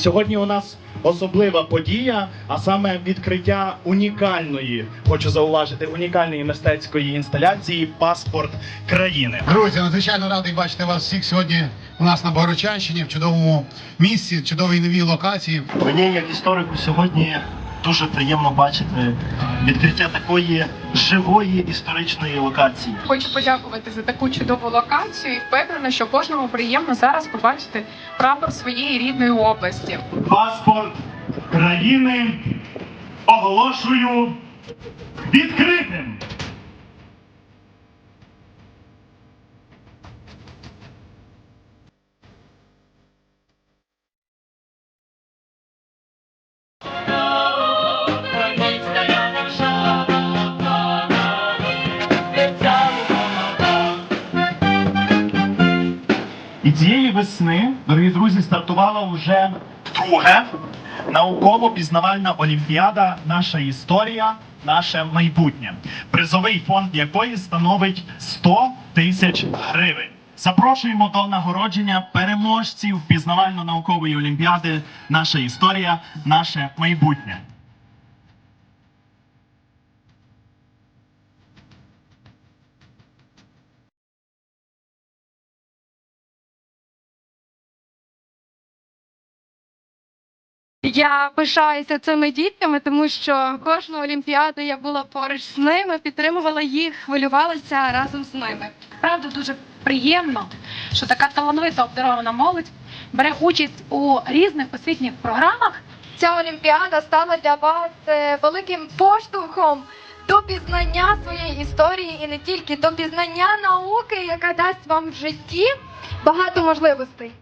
сьогодні у нас особлива подія, а саме відкриття унікальної, хочу зауважити, унікальної мистецької інсталяції Паспорт країни. Друзі, надзвичайно радий бачити вас всіх сьогодні у нас на Богородчанщині, в чудовому місці, чудовій новій локації. Мені як історику сьогодні дуже приємно бачити відкриття такої живої історичної локації. Хочу подякувати за таку чудову локацію і впевнена, що кожному приємно зараз побачити прапор своєї рідної області. Паспорт країни оголошую відкритим. І цієї весни, дорогі друзі, стартувала вже друге науково-пізнавальна олімпіада Наша історія, наше майбутнє, призовий фонд якої становить 100 тисяч гривень. Запрошуємо до нагородження переможців пізнавально-наукової олімпіади Наша історія, наше майбутнє. Я пишаюся цими дітками, тому що кожну олімпіаду я була поруч з ними, підтримувала їх, хвилювалася разом з ними. Правда, дуже приємно, що така талановита обдарована молодь бере участь у різних освітніх програмах. Ця олімпіада стала для вас е, великим поштовхом до пізнання своєї історії і не тільки до пізнання науки, яка дасть вам в житті багато можливостей.